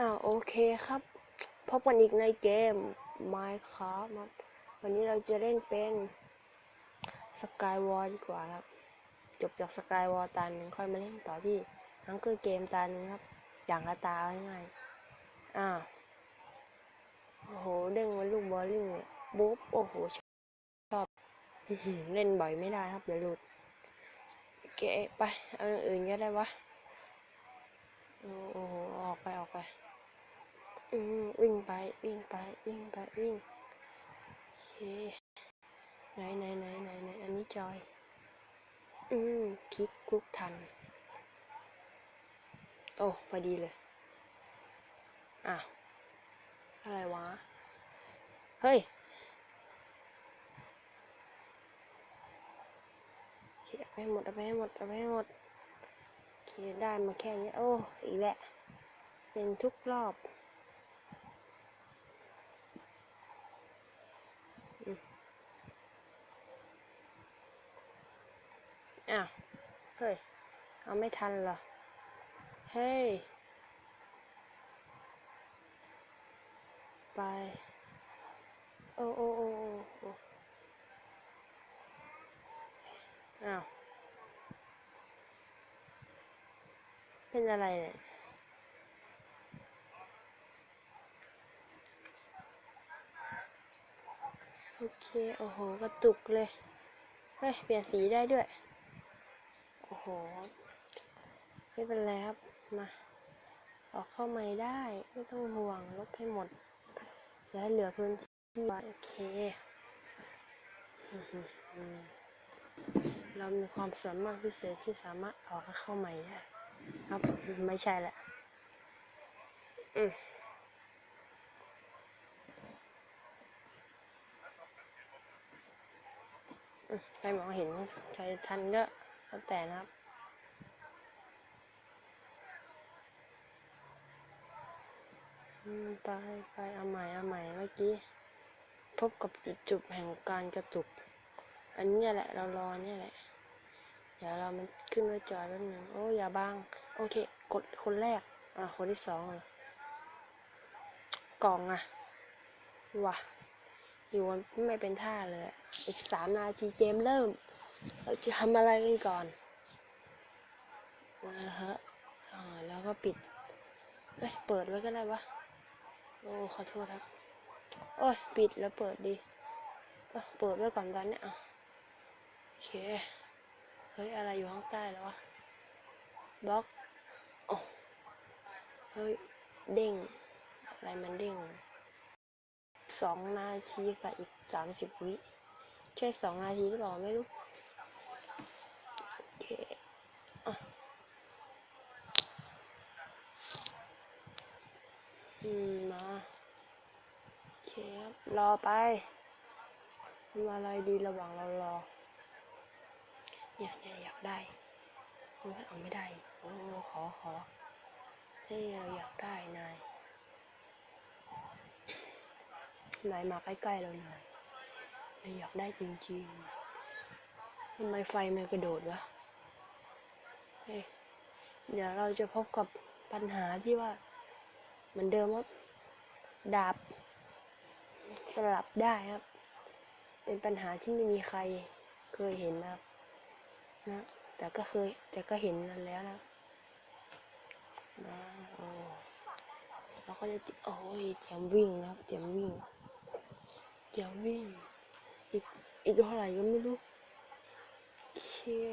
อ่าโอเคครับ พบกันอีกในเกม Minecraft ครับวันนี้เราจะเล่นเป็น Skyward ดีกว่าครับ จบจาก Skyward ตาหนึ่งค่อยมาเล่นต่อที่ฮังเกอร์เกมตาหนึ่งครับ อย่างละตาง่ายๆอ่าโอ้โหเด้งมันลูกบอลลิงเนี่ยบุ๊บโอ้โหชอบอื้อหือเล่นบ่อยไม่ได้ครับเดี๋ยวหลุดโอเคไป เอาอย่างอื่นก็ได้วะ โอ้โห ออกไป ออกไป อืมวิ่งไป วิ่งไป วิ่งไป วิ่ง โอเค ไหนไหนไหนไหนไหนอันนี้จอย อืมคลิกคลุกทัน โอ้พอดีเลยอะอะไรวะ เฮ้ยเอาไปหมดเอาไปหมดเอาไปให้หมดโอเคได้มาแค่นี้ โอ้ อีกแล้วเป็นทุกรอบ อ้าว เฮ้ย เอาไม่ทันเหรอ เฮ้ย ไปโอ้โอ้โอ้โอ้โอ้อ้าว เป็นอะไรเนี่ยโอเค โอ้โห กระตุกเลย เฮ้ย เปลี่ยนสีได้ด้วย หไม่เป็นไรครับ มาออกเข้าใหม่ได้ ไม่ต้องห่วง ลบให้หมดอย่าให้เหลือพื้นที่ไว้โอเคอเรามีความสามารถพิเศษที่สามารถออกเข้าใหม่ได้ ครับ ไม่ใช่แหละ อืมใครมองเห็น ใครทันก็ แล้วแต่นะครับไปไปเอาใหม่เอาใหม่เมื่อกี้ พบกับจุดจบแห่งการกระตุก อันนี้แหละเรารอเนี่ยแหละ เดี๋ยวเรามันขึ้นมาจอแป๊บนึงโอ้อย่าบังโอเค กดคนแรก อะคนที่สองอะกล่องอะว่ะอยู่ไม่เป็นท่าเลยอีกสามนาทีเกมเริ่ม เราจะทำอะไรกันก่อนนะฮะอ่าแล้วก็ปิดเอ้ยเปิดไว้ก็ได้วะโอ้ขอโทษครับโอ้ยปิดแล้วเปิดดีเปิดไว้ก่อนตอนเนี้ยอะโอเคเฮ้ยอะไรอยู่ข้างใต้แล้ววะบล็อกโอ้เฮ้ยเด้งอะไรมันเด้งสองนาทีกับอีกสามสิบวิใช่สองนาทีหรือเปล่าไม่รู้ โอเคอะอืม มาโอเคค รอไปทำอะไรดีระหว่างเรารอ เนี่ยเนี่ยอยากได้โอ้ยเอาไม่ได้ โอ้ขอขอเฮ้เราอยากได้นาย นายมาใกล้ๆเราหน่อยเราอยากได้จริงๆทำไมไฟมันกระโดดวะเฮ้ยเดี๋ยวเราจะพบกับปัญหาที่ว่า เหมือนเดิมครับดาบ สลับได้ครับ เป็นปัญหาที่ไม่มีใครเคยเห็นนะครับนะแต่ก็เคยแต่ก็เห็นนั่นแล้วนะนะโอ้เราก็จะโอ้ยเตรียมวิ่งนะครับเตรียมวิ่งเตรียมวิ่งอีกอีกเท่าไหร่ก็ไม่รู้เชี่ย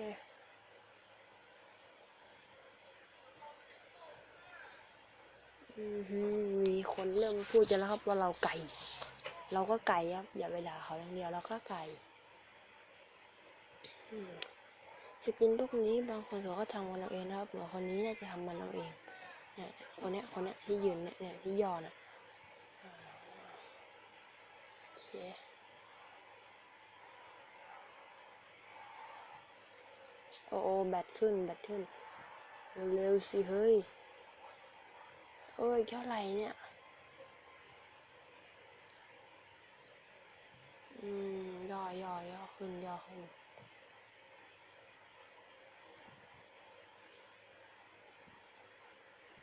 อือหือมีคนเริ่มพูดกันแล้วครับว่าเราไก่ เราก็ไก่ครับ อย่าไปด่าเขาอย่างเดียวเราก็ไก่อืมสกินพวกนี้บางคนเขาก็ทำกันเราเองนะครับเหมือนคนนี้น่าจะทำมันเราเองเนี่ยคนเนี้ยคนเนี้ยที่ยืนเนี่ยเนี่ยที่ย่อน่ะอ่าโอเคโอ้โอ้แบตขึ้นแบตขึ้นเร็วๆสิเฮ้ยเอ้ยเท่าไหร่เนี่ย อืมย่อย่อย่อขึ้นย่อขึ้น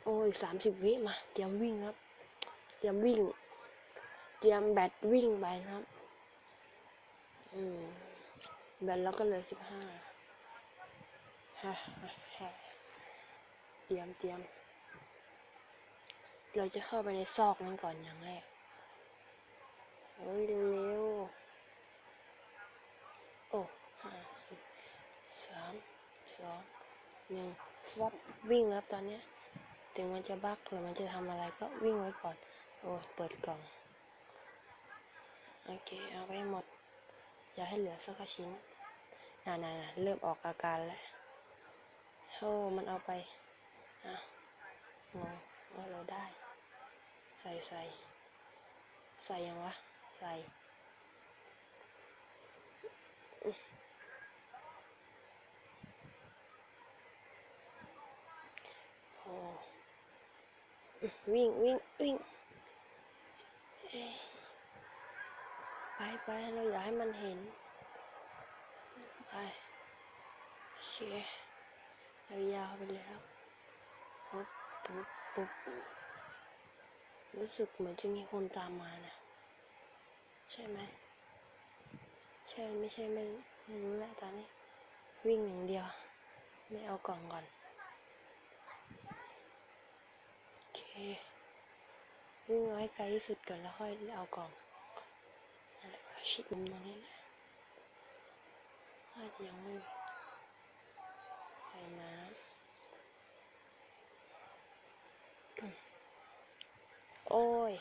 โอ้ยสามสิบวิมาเตรียมวิ่งครับ เตรียมวิ่ง เตรียมแบตวิ่งไปครับ อืมแบตแล้วก็เลือสิบห้าฮะเตรียมเตรียม เราจะเข้าไปในซอกนั้นก่อนอย่างแรกเฮ้ยเร็วๆโอ้ห้าสี่สาม สองหนึ่งฟับวิ่งแล้วตอนเนี้ยถึงมันจะบักหรือมันจะทำอะไรก็วิ่งไว้ก่อน โอ้เปิดกล่อง โอเค เอาไปหมด อย่าให้เหลือสักชิ้นน่าน่าเริ่มออกอาการแล้วโอ้มันเอาไปอะงงว่าเราได้ ใส่ใส่ใส่ยังวะ ใส่อื้อโอ้อื้อ วิ่งวิ่งวิ่งไปไปเราอย่าให้มันเห็นไปโอเคยาวไปแล้วปุ๊บปุ๊บปุ๊บรู้สึกเหมือนจะมีคนตามมานะใช่ไหมใช่ไม่ใช่ไม่ไม่รู้แหละตอนนี้ วิ่งอย่างเดียว ไม่เอากล่องก่อน โอเค วิ่งเอาให้ไกลที่สุดก่อนแล้วค่อยเอากล่องชิดมุมตรงนี้แหละน่าจะยังไม่ใส่น้ำโอ้ย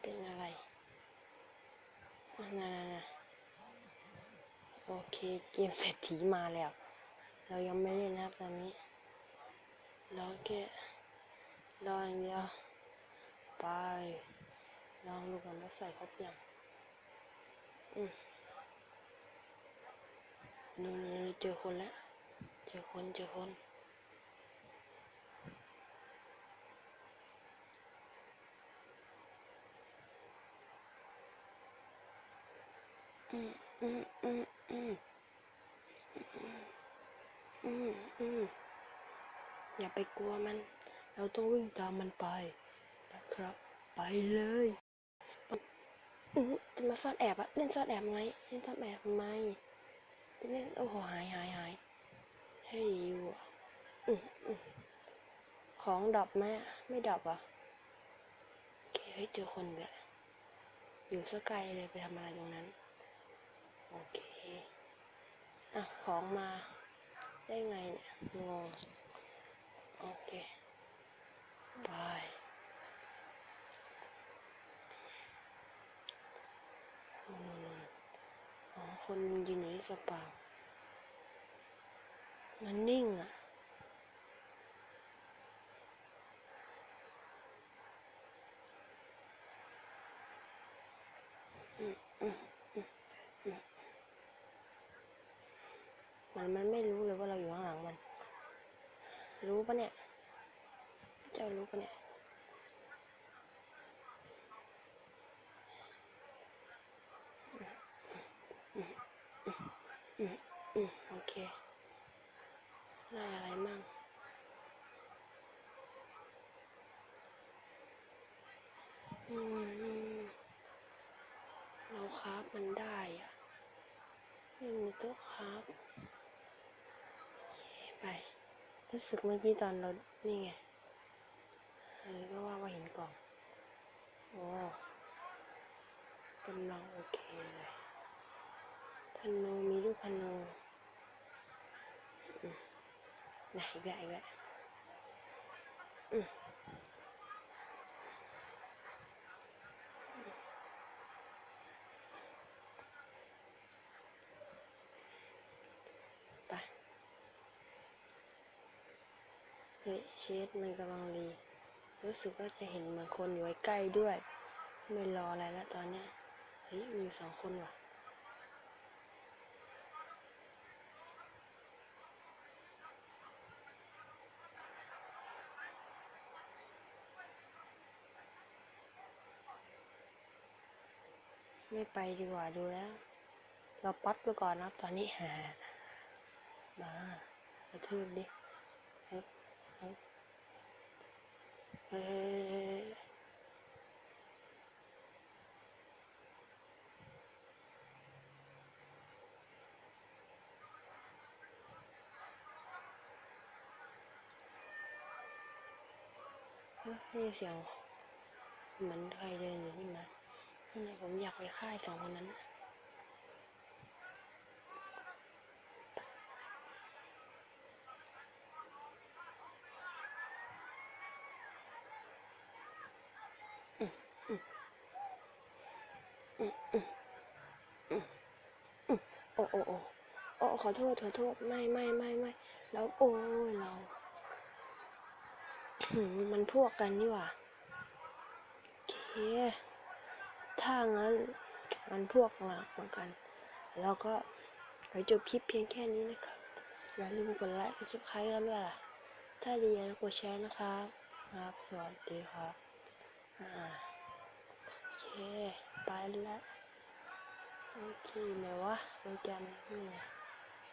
เป็นอะไรอะนั่นๆๆโอเค เกมเศรษฐีมาแล้ว เรายังไม่เล่นนะครับตอนนี้เราแค่ รออย่างเดียวไป ลองดูก่อนว่าใส่ครบยังอืมนู่นเจอคนแล้ว เจอคน เจอคนอืมอืมอืมอืมอืมอืมอย่าไปกลัวมัน เราต้องวิ่งตามมันไปนะครับ ไปเลยจะมาซ่อนแอบอะเล่นซ่อนแอบไหมเล่นซ่อนแอบไหมจะเล่นโอ้โหหายหายหายเฮ้ยอยู่อะของดรอปไหมไม่ดรอปอะโอเคเฮ้เจอคนแล้วอยู่สักไกลเลยไปทำอะไรตรงนั้น โอเคอะของมาได้ไงเนี่ยงงโอเค อืมอ๋อ คนยืนอยู่ที่สปามันนิ่งอะ มันมันไม่รู้เลยว่าเราอยู่ข้างหลังมัน รู้ปะเนี่ย จ้ารู้ปะเนี่ยอืมอืมอืมโอเคได้อะไรมั่งอืมเราคราฟมันได้อะไม่มีต๊ะคราฟไป รู้สึกเมื่อกี้ตอนเรา นี่ไง เออก็ว่าว่าเห็นกล่องโอ้กำลังโอเคเลยธนูมีลูกธนูอืมไหนอีกแล้วอีกแล้วอืมไปเฮ้ยเชดมันกำลังรี รู้สึกว่าจะเห็นเหมือนคนอยู่ใกล้ด้วย ไม่รออะไรแล้วตอนเนี้ยเฮ้ยมีสองคนว่ะไม่ไปดีกว่าดูแล้ว เราป๊อตไปก่อนนะตอนนี้หามา กระทืบดิเฮ้ยเฮ้ย นี่เสียงเหมือนใครเดินอยู่นี่นะนั่นผมอยากไปค่ายสองคนนั้นนะ โอ้โอ้โอ้โอ้ขอโทษขอโทษไม่ไม่ไม่ไม่แล้วโอ้ยเรามันพวกกันนี่หว่าโอเคถ้างั้นมันพวกเราเหมือนกัน แล้วก็ไปจบคลิปเพียงแค่นี้นะครับ อย่าลืมกดไลค์กด subscribe กันด้วยล่ะ ถ้าดีแล้วกดแชร์นะครับ ครับ สวัสดีครับอ่า ไปแล้วโอเคไหนวะโปรแกรมนี่ไง